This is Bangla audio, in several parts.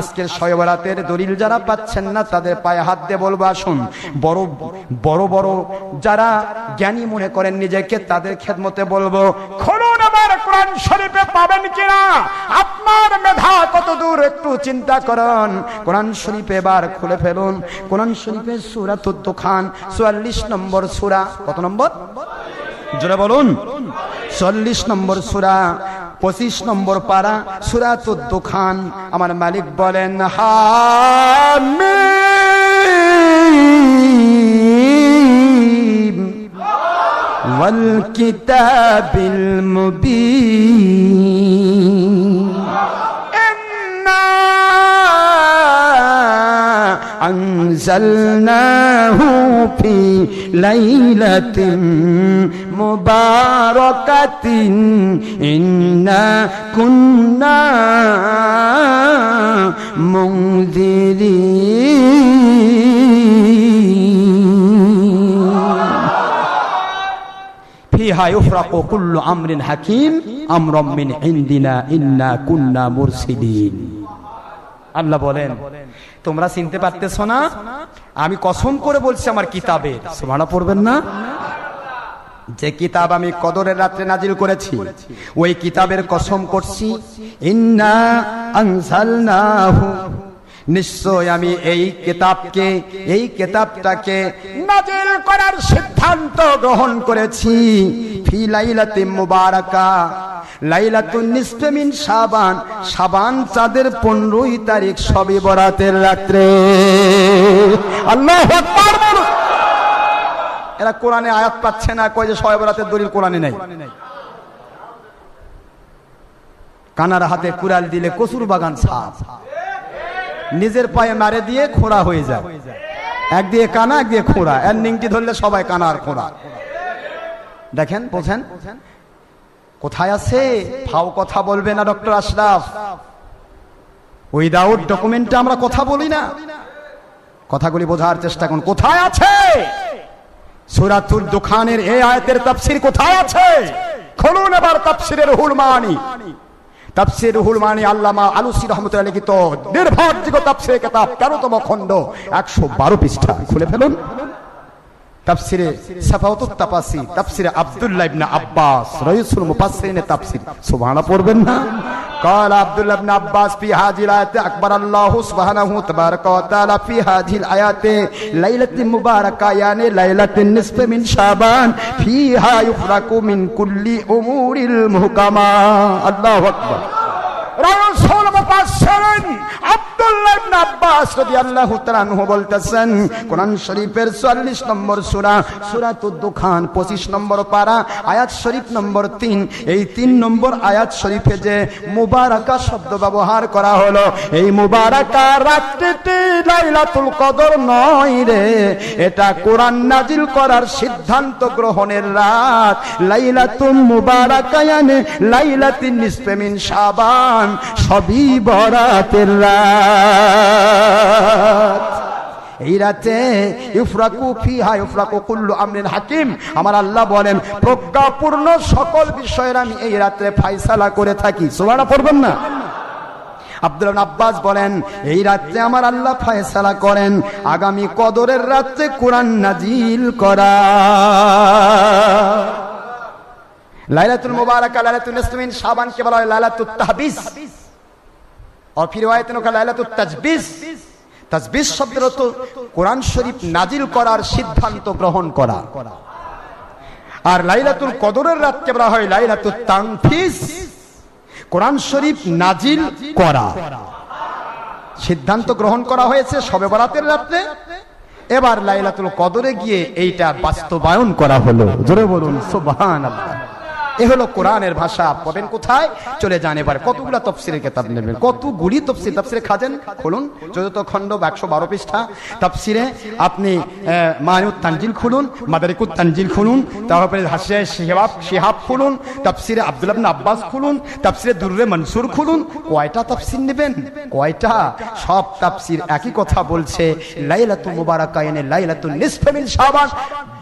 আজকের শয়বরাতের দলিল যারা পাচ্ছেন না, তাদের পায়ে হাত দিয়ে বলব, আসুন। বড় বড় বড় যারা জ্ঞানী মনে করেন নিজেকে, তাদের খেদমতে বলব, খুলুন আমার কোরআন শরীফে পাবেন কিনা? আপনার মেধা কত দূর, একটু চিন্তা করুন। কোরআন শরীফে এবার খুলে ফেলুন। কোরআন শরীফে সুরাতুদ্দ খান চুয়াল্লিশ নম্বর সুরা, কত নম্বর? জোরে বলুন। চল্লিশ নম্বর সুরা পঁচিশ নম্বর পারা সুরাতুদ্দ খান আমার মালিক বলেন হামিম والكتاب المبين أنزلناه في ليلة مباركة. إنا كنا منذرين. فيها يفرق كل أمر حكيم أمر من عندنا إنا كنا مرسلين. আল্লাহ বলেন, তোমরা চিনতে পারতেছো না? আমি কসম করে বলছি আমার কিতাবে সুবহানাল্লাহ, পড়বেন না? যে কিতাব আমি কদরের রাত্রে নাজিল করেছি, ওই কিতাবের কসম করছি, ইন্না নিশ্চয় আমি এই কিতাবকে, এই কিতাবটাকে নাজিল করার সিদ্ধান্ত গ্রহণ করেছি। ফি লাইলাতিন মুবারাকা। লাইলাতুন নিসফে মিন শাবান। শাবান চাঁদের 15 তারিখ সবে বরাতের রাত্রে। আল্লাহু এরা কোরআনে আয়াত পাচ্ছে না, কয় যে শবে বরাতের দলিল কোরআনে নাই। কানার হাতে কুড়াল দিলে কসুর বাগান সাপ নিজের পায়ে মারে দিয়ে খোঁড়া হয়ে যায়। এক দিয়ে কানা, এক দিয়ে খোঁড়া। এর নিংটি ধরলে সবাই কানা আর খোঁড়া। দেখেন, বোঝেন? কোথায় আছে? ফাও কথা বলবে না, ডক্টর আশরাফ। উইদাউট ডকুমেন্টে আমরা কথা বলি না। কথাগুলি বোঝার চেষ্টা করুন। কোথায় আছে? সুরাতুল দোকানের এই আয়াতের তাফসির কোথায় আছে? খুলুন এবার তাফসিরের হুলমানি তাফসির রুহুল মানি আল্লামা আলুসি রহমতুল্লাহ লিখিত নির্ভরযোগ্য তাফসির কিতাব তেরোতম খণ্ড একশো বারো পৃষ্ঠা। খুলে ফেলুন। তাফসিরে সাফাউতুত তাপাসি তাফসিরে আব্দুল্লাহ ইবনে আব্বাস রাইসুল মুফাসসিরিনের তাফসির সুবহানাল্লাহ পড়বেন না قال عبد الله بن عباس في هذه الآيات أكبر الله سبحانه تبارك وتعالى في هذه الآيات ليلة مباركة يعني ليلة النصف من شعبان فيها يفرق من كل أمور المحكمة الله أكبر রাসূল মুফাসসিরিন আব্দুল্লাহ ইবনে আব্বাস রাদিয়াল্লাহু তাআলা বলতেছেন, কোরআন শরীফের 44 নম্বর সূরা, সূরাতুদ দুখান 25 নম্বর পারা, আয়াত শরীফ নম্বর 3 এই 3 নম্বর আয়াত শরীফে যে মুবারাকা শব্দ ব্যবহার করা হলো, এই মুবারাকা রাত্রিটি লাইলাতুল কদর নয় রে। এটা কোরআন নাজিল করার সিদ্ধান্ত গ্রহণের রাত। লাইলাতুল মুবারাকা মানে লাইলাতিন নিসফে মিন শাবান, সবই বরাতের রাত। এই রাতে ইফরাকু ফিহা ইফরাকু কুল্লু আমরিন হাকিম। আমার আল্লাহ বলেন, প্রজ্ঞাপূর্ণ সকল বিষয়ের আমি এই রাত্রে ফাইসালা করে থাকি। সুবহানাল্লাহ, পড়বেন না? আব্দুল আব্বাস বলেন, এই রাত্রে আমার আল্লাহ ফয়সালা করেন, আগামী কদরের রাত্রে কোরআন নাজিল করা। লাইলাতুল মুবারাকা, লাইলাতুল ইসমিন শাবান কে বলা হয় লাইলাতুত তাহবিস। সিদ্ধান্ত গ্রহণ করা। আর লাইলাতুল কদরের বলা হয় তানফিস। কোরআন শরীফ নাজিল করা। সিদ্ধান্ত গ্রহণ করা হয়েছে সবে বরাতের রাত্রে। এবার লাইলাতুল কদরে গিয়ে এইটা বাস্তবায়ন করা হলো। জোরে বলুন, সুবহানাল্লাহ। এ হলো কোরআনের ভাষা। পাবেন কোথায়? চলে যান এবার। কতগুলা তফসিরের কেতাব নেবেন? কতগুলি তফসির তফসিরে খাজেন খুলুন। চতুর্থ খণ্ড একশো বারো পৃষ্ঠা। তফসিরে আপনি মায়ুত তানজিল খুলুন, মাদারিকুত তানজিল খুলুন, তারপরে হাসিয়া শিহাব শিহাব খুলুন তফসিরে আব্দুল আবনা আব্বাস খুলুন তফসিরে দুর্রে মনসুর খুলুন। কয়টা তফসির নেবেন? কয়টা? সব তাফসির একই কথা বলছে লাইলাতু মুবারাকা এনে লাইলাতু নিসফে মিন শাবান।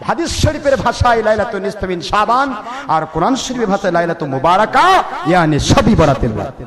হাদিস শরীফের ভাষায় লাইলাতু নিসফে মিন শাবান। আর কোরআন শরীফের ভাষায় লাইলাতু মুবারাকা ইয়ানি সবই বরাতের রাত